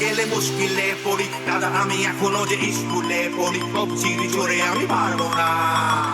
গেলে মুশকিলে পড়ি। দাদা, আমি এখনও যে স্কুলে পড়ি। সব চিড়ি চড়ে আমি পারব না।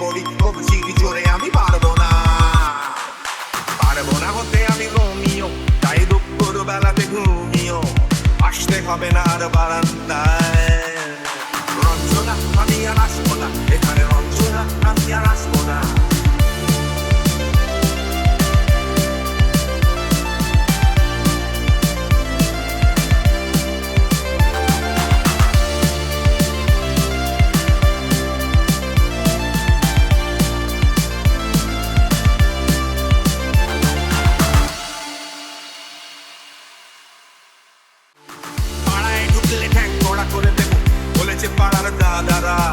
করি প্রভৃতি জোরে আমি পারব না। পারব না হতে আমি রমিও তাই দুপুর বেলাতে ঘুমিও। আসতে হবে না আর বারান্দায়। রঞ্জনা, আমি আর আসব না, এখানে রঞ্জনা, আমি আর আসব না। Da da da da da